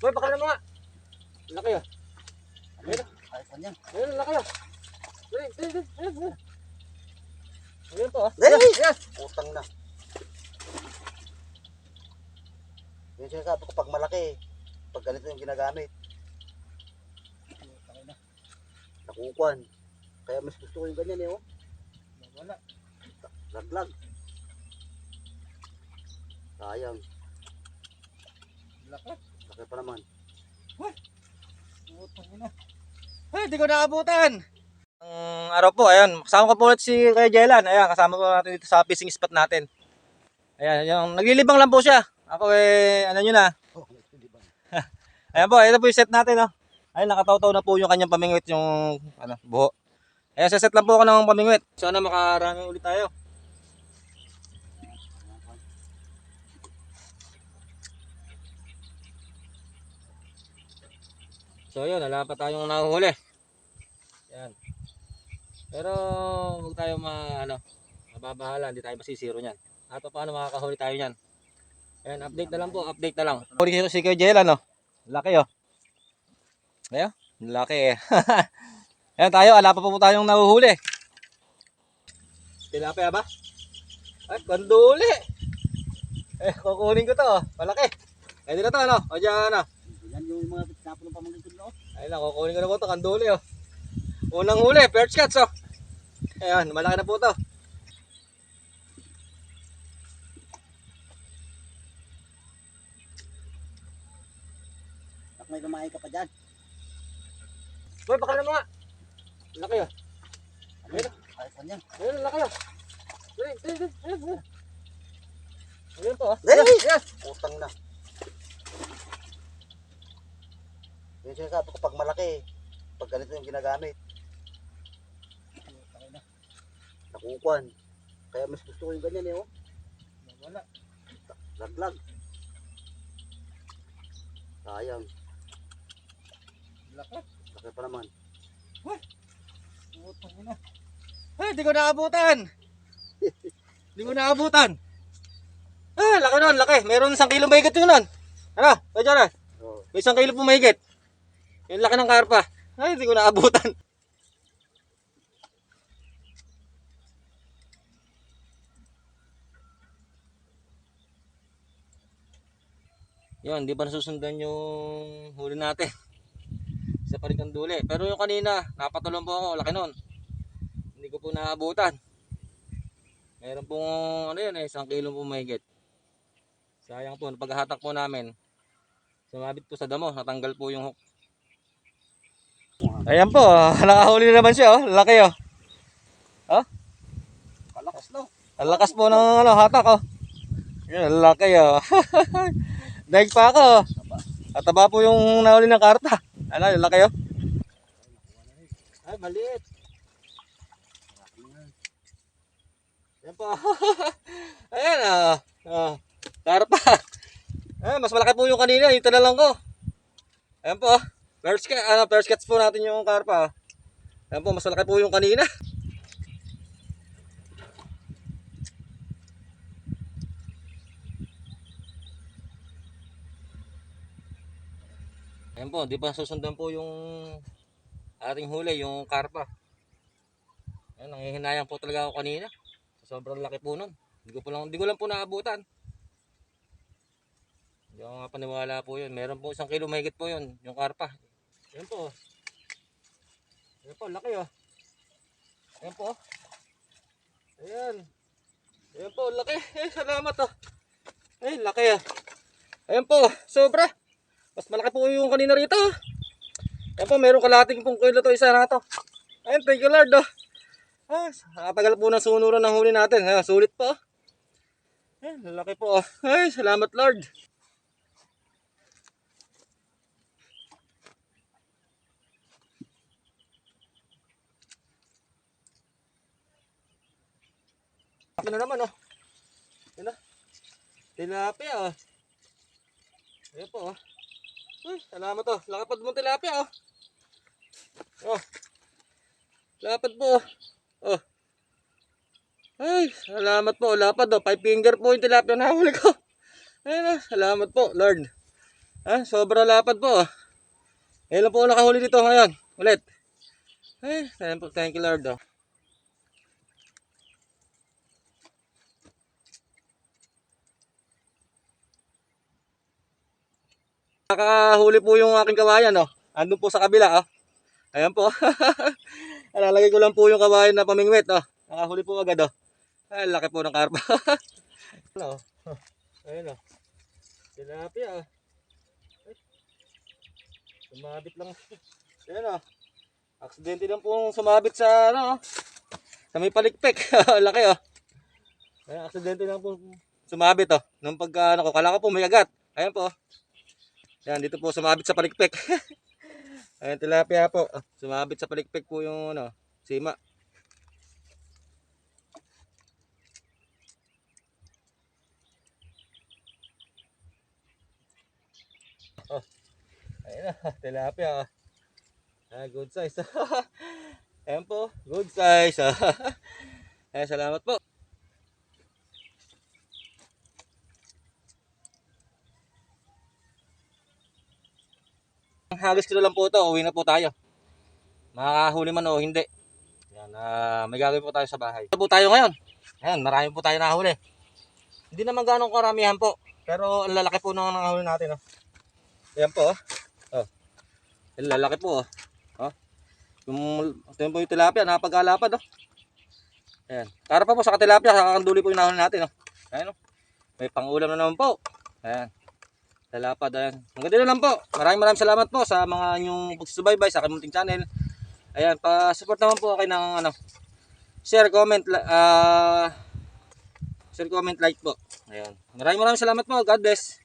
Boy, baka naman nga. Laki ah. Ayun, Ay, pa niyan. ayun, laki ah. Ayun, ayun, ayun, ayun, ayun. Ayun po ah. Ay! Ayun, Utang na. Yung sinasabi ko, pag malaki, pag ganito yung ginagamit, nakukuhan. Kaya mas gusto ko yung ganyan eh, oh. Wala. Laglag. Sayang. Laki. Laki pa naman. Putang ina. Ay, di ko naabutan. Ang araw po, ayun. Kasama ko po ulit si Kuya Jelan. Ayan, kasama po natin dito sa fishing spot natin. Ayan, yung naglilibang lang po siya. Ako eh, ano nyo na. Oh? Ayan po, ito po yung set natin, oh. Ayun, nakataw-taw na po yung kanyang pamingwit, yung ano, buho. Ayan, set lang po ako ng pamingwit. Sana makarami ulit tayo. So yun, wala pa tayong nahuhuli. Yan. Pero huwag tayo ma ano, mababahala, hindi tayo masisiro niyan. At paano makakahuli tayo niyan? Ayan, update na lang po, update na lang. Huli si si Kuya Jela, no? Laki oh. Ayan, laki eh. Ayan tayo, ala pa po tayong nahuhuli. Tilapia ba? Ay, banduli. Eh, kukunin ko to, oh. malaki. Pwede na to, ano? O dyan, ano? Yan yung mga pinapon ng ko? Ayun lang, kukunin ko na po ito, kanduli oh. Unang huli, perch cats oh. Ayan, malaki na po ito. May lumahay ka pa dyan. Boy, baka naman nga. Laki oh. Ayun, Ay, pa niyan. ayun, laki oh. Ayun, ayun, ayun, ayun, ayun. Ayun po oh. Ay! Ayun. Utang na. Yung sinasabi ko, pag malaki, pag ganito yung ginagamit, nakukuhan. Kaya mas gusto ko yung ganyan eh, oh. Wala. Laglag. Sayang. Laki. Laki pa naman. Putang ina. Ay, di ko naabutan. di ko naabutan. Ah, laki nun, laki. Meron isang kilo mahigit yun nun. Ano? Kaya na. May isang kilo po mahigit. Yung laki ng karpa. Ay, di ko naabutan. Yun, di pa nasusundan yung huli natin. Isa pa rin ang duli. Pero yung kanina, napatulong po ako. Laki nun. Hindi ko po naabutan. Meron pong ano yun eh, isang kilo po mahigit. Sayang po, paghahatak po namin. Sumabit po sa damo, natanggal po yung hook. Ayan po, nakahuli na naman siya oh. Laki oh. Kalakas, no? Ang lakas po ng ano, hatak oh. Yan, laki oh. Daig pa ako. oh. Kataba po yung nahuli ng karta. Ano, ang laki oh. Ay, maliit. Yan po. Ayan ah. Oh. Karpa. Eh, mas malaki po yung kanina. Ito na lang ko. Ayan po. oh. First ano, first cats po natin yung karpa. Ayan po, mas malaki po yung kanina. Ayan po, di ba susundan po yung ating huli, yung karpa. Ayan, nangihinayang po talaga ako kanina. Sobrang laki po nun. Hindi ko, po lang, hindi ko lang po naabutan. Hindi ako nga paniwala po yun. Meron po isang kilo mahigit po yun, yung karpa. Ayan po. Ayan po, laki oh. Ayan po. Ayan. Ayan po, laki. Eh, salamat oh. Ay, laki ah. Ayan po, sobra. Mas malaki po yung kanina rito. ah. Ayan po, meron kalating pong kilo to isa na to. Ayan, thank you Lord. Oh. Ah, nakatagal po ng sunuran ng huli natin. Ayan, sulit po. Ayan, laki po. oh. Ay, salamat Lord. Na naman oh. Ayan na. Tilapia oh. Ayan po oh. Uy, salamat oh. Lakapad mo tilapia oh. Oh. Lapad po. Oh. oh. Ay, salamat po. Lapad oh. Five finger po yung tilapia na huli ko. Ayun oh. Salamat po, Lord. Ah, sobra lapad po. oh. Ngayon po nakahuli dito ngayon. Ulit. You, thank you Lord. Oh. Nakahuli po yung aking kawayan, oh. Andun po sa kabila, oh. Ayan po. Alalagay ko lang po yung kawayan na pamingwit, oh. Nakahuli po agad, oh. Ay, laki po ng karpa. ano, oh. Ayun, oh. Tilapia, oh. Sumabit lang. Ayan, oh. Aksidente lang po sumabit sa, ano, oh. Sa may palikpik. laki, oh. Ayan, aksidente lang po sumabit, oh. Nung pagka, ano ko, kala ko po may agat. Ayan po, oh. Yan, dito po sumabit sa palikpik. Ayan, tilapia po. Sumabit sa palikpik po yung ano, sima. Oh. Ayan na, tilapia. ah. Ah, good size. Ayan po, good size. Ayan, salamat po. Hagis kilo lang po ito, uwi na po tayo. Makakahuli man o hindi. Yan, ah, may gagawin po tayo sa bahay. Ito po tayo ngayon. Ayan, marami po tayo nahuli. Hindi naman ganong karamihan po. Pero ang lalaki po ng nahuli natin. Oh. Ayan po. Oh. oh. Ang lalaki po. Oh. Oh. Yung, ito po yung tilapia, napag-alapad. Oh. Ayan. Para pa po sa tilapia, sa kakanduli po yung nahuli natin. Oh. Ayan. Oh. May pangulam na naman po. Ayan. Lalapad, ayan. Hanggang dito lang po. Maraming maraming salamat po sa mga inyong pagsusubaybay sa aking munting channel. Ayan, pa-support naman po kayo ng ano, share, comment, ah, share, comment, like po. Ayan. Maraming maraming salamat po. God bless.